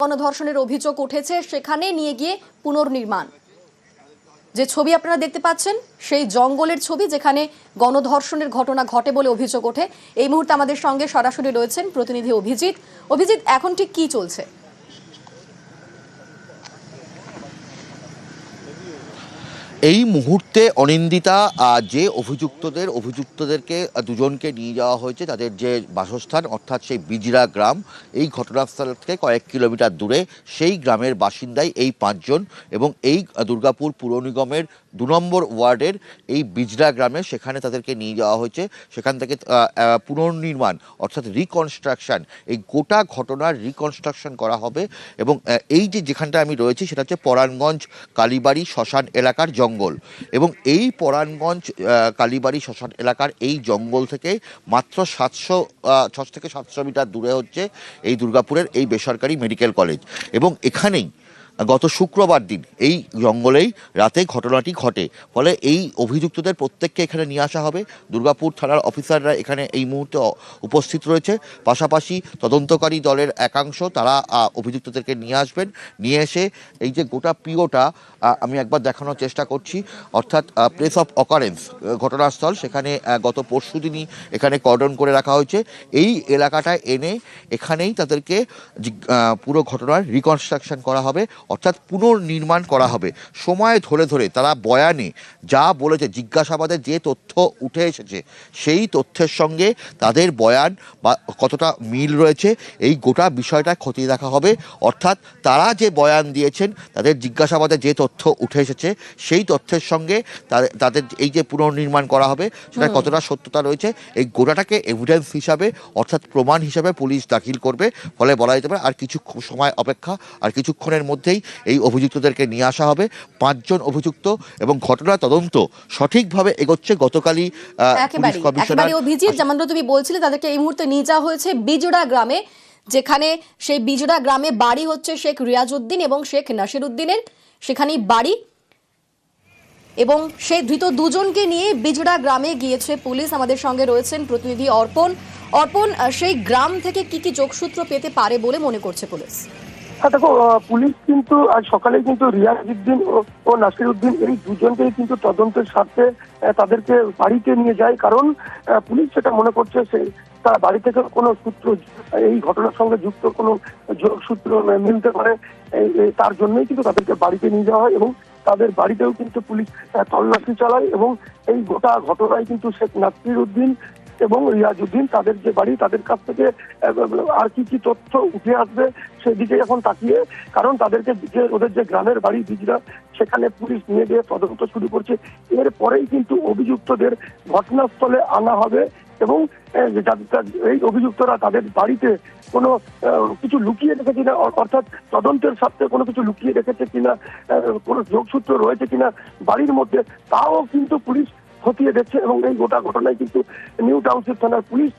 গণধর্ষণের অভিযোগ উঠেছে, সেখানে নিয়ে গিয়ে পুনর্নির্মাণ। যে ছবি আপনারা দেখতে পাচ্ছেন, সেই জঙ্গলের ছবি যেখানে গণধর্ষণের ঘটনা ঘটে বলে অভিযোগ ওঠে। এই মুহূর্তে আমাদের সঙ্গে সরাসরি রয়েছেন প্রতিনিধি অভিজিৎ। অভিজিৎ, এখন ঠিক কি চলছে? এই মুহূর্তে অনিন্দিতা যে অভিযুক্তদের, অভিযুক্তদেরকে দুজনকে নিয়ে যাওয়া হয়েছে, তাদের যে বাসস্থান, অর্থাৎ সেই বিজরা গ্রাম, এই ঘটনাস্থল থেকে কয়েক কিলোমিটার দূরে সেই গ্রামের বাসিন্দাই এই পাঁচজন এবং এই দুর্গাপুর পুর নিগমের দু নম্বর ওয়ার্ডের এই বিজরা গ্রামে সেখানে তাদেরকে নিয়ে যাওয়া হয়েছে। সেখান থেকে পুনর্নির্মাণ অর্থাৎ রিকনস্ট্রাকশন এই গোটা ঘটনার রিকনস্ট্রাকশন করা হবে এবং এই যে যেখানটা আমি রয়েছি সেটা হচ্ছে পরাণগঞ্জ কালীবাড়ি শ্মশান এলাকার জঙ্গল এবং এই পরাণগঞ্জ কালীবাড়ি শ্মশান এলাকার এই জঙ্গল থেকে মাত্র সাতশো ছশো থেকে সাতশো মিটার দূরে হচ্ছে এই দুর্গাপুরের এই বেসরকারি মেডিকেল কলেজ এবং এখানেই গত শুক্রবার দিন এই জঙ্গলেই রাতে ঘটনাটি ঘটে। ফলে এই অভিযুক্তদের প্রত্যেককে এখানে নিয়ে আসা হবে। দুর্গাপুর থানার অফিসাররা এখানে এই মুহূর্তে উপস্থিত রয়েছে। পাশাপাশি তদন্তকারী দলের একাংশ তারা অভিযুক্তদেরকে নিয়ে আসবেন। নিয়ে এসে এই যে গোটা পিওটা আমি একবার দেখানোর চেষ্টা করছি। অর্থাৎ প্লেস অফ অকারেন্স ঘটনাস্থল। সেখানে গত পরশু দিনই এখানে কর্ডন করে রাখা হয়েছে। এই এলাকাটায় এনে এখানেই তাদেরকে পুরো ঘটনার রিকনস্ট্রাকশন করা হবে। অর্থাৎ পুনর্নির্মাণ করা হবে। সময় ধরে ধরে তারা বয়ানে যা বলেছে জিজ্ঞাসাবাদে যে তথ্য উঠে এসেছে সেই তথ্যের সঙ্গে তাদের বয়ান বা কতটা মিল রয়েছে এই গোটা বিষয়টা খতিয়ে দেখা হবে। অর্থাৎ তারা যে বয়ান দিয়েছেন তাদের জিজ্ঞাসাবাদে যে তথ্য উঠে এসেছে সেই তথ্যের সঙ্গে তাদের- তাদের এই যে পুনর্নির্মাণ করা হবে সেটা কতটা সত্যতা রয়েছে এই গোটাটাকে এভিডেন্স হিসাবে অর্থাৎ প্রমাণ হিসাবে পুলিশ দাখিল করবে। ফলে বলা যেতে পারে আর কিছু সময় অপেক্ষা আর কিছুক্ষণের মধ্যেই এই অভিযুক্তদেরকে নিয়ে আসা হবে। পাঁচজন অভিযুক্ত এবং ঘটনা তদন্ত সঠিকভাবে এগোচ্ছে। গতকালই পুলিশ কমিশনার অভিজিৎ যেমন তুমি বলছিলে তাদেরকে এই মুহূর্তে নিয়ে যাওয়া হয়েছে বিজোড়া গ্রামে যেখানে সেই বিজোড়া গ্রামে বাড়ি হচ্ছে শেখ রিয়াজউদ্দিন এবং শেখ নাসির উদ্দিনের সেখানেই বাড়ি। এবং সেই ধৃত দুজনকে নিয়ে বিজোড়া গ্রামে গিয়েছে পুলিশ। আমাদের সঙ্গে রয়েছেন প্রতিনিধি অর্পণ। অর্পণ সেই গ্রাম থেকে কি কি যোগসূত্র পেতে পারে বলে মনে করছে পুলিশ? হ্যাঁ দেখো পুলিশ কিন্তু আজ সকালে কিন্তু রিয়াজউদ্দিন ও- নাসিরউদ্দিন এই দুজনকেই কিন্তু তদন্তের স্বার্থে তাদেরকে বাড়িতে নিয়ে যায়। কারণ পুলিশ সেটা মনে করছে সে, তার বাড়ি থেকে কোনো সূত্র এই ঘটনার সঙ্গে যুক্ত কোনো যোগসূত্র মিলতে পারে। তার জন্যই কিন্তু তাদেরকে বাড়িতে নিয়ে যাওয়া হয় এবং তাদের বাড়িতেও কিন্তু পুলিশ তল্লাশি চালায় এবং এই গোটা ঘটনায় কিন্তু শেখ নাসির উদ্দিন এবং রিয়াজুদ্দিন তাদের যে বাড়ি, তাদের কাছ থেকে আর কি কি তথ্য উঠে আসবে সেদিকে এখন তাকিয়ে। কারণ তাদেরকে যে, ওদের যে গ্রামের বাড়ি বিজরা সেখানে পুলিশ নিয়ে গিয়ে তদন্ত শুরু করছে। এর পরেই কিন্তু অভিযুক্তদের ঘটনাস্থলে আনা হবে এবং এই অভিযুক্তরা তাদের বাড়িতে কোনো কিছু লুকিয়ে রেখেছে কিনা অর্থাৎ তদন্তের স্বার্থে কোনো কিছু লুকিয়ে রেখেছে কিনা কোনো যোগসূত্র রয়েছে কিনা বাড়ির মধ্যে, তাও কিন্তু পুলিশ খতিয়ে দেখছে এবং এই গোটা ঘটনায় কিন্তু নিউ টাউনশিপ থানার পুলিশ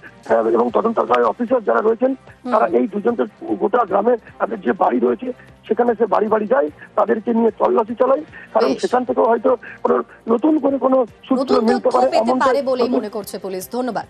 এবং তদন্তকারী অফিসার যারা রয়েছেন তারা এই দুজনকে গোটা গ্রামে তাদের যে বাড়ি রয়েছে সেখানে সে বাড়ি বাড়ি যায় তাদেরকে নিয়ে তল্লাশি চালায় কারণ সেখান থেকেও হয়তো কোনো নতুন করে কোনো সূত্র মিলতে পারে বলেই মনে করছে পুলিশ। ধন্যবাদ।